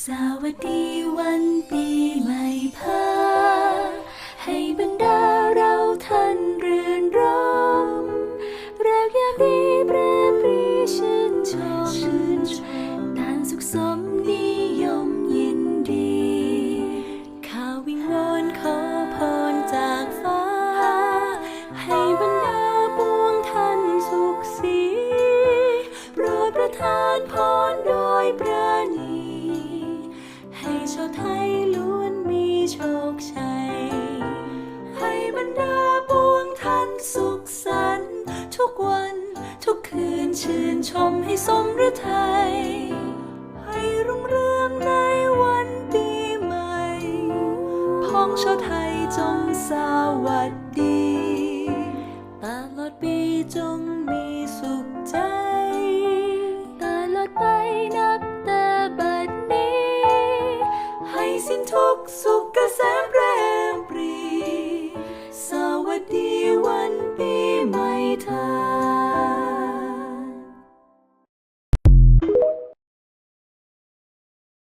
สวัสดีวันปีใหม่พาให้บรรดาเราท่านเรือนรมรักอยากดีเปรยปรีชื่นชมต่างสุขสมนิยมยินดีข้าวิงวอนขอพรจากฟ้า ให้บรรดาปวงท่านสุขสีโปรดประทานพร สุขสันต์ทุกวันทุกคืนชื่นชมให้สมฤทัยให้รุ่งเรืองในวันปีใหม่พ้องชาวไทยจงสวัสดีตลอดปีจงมีสุขใจตลอดไปนับแต่บัดนี้ ให้สิ้นทุกสุขเกษม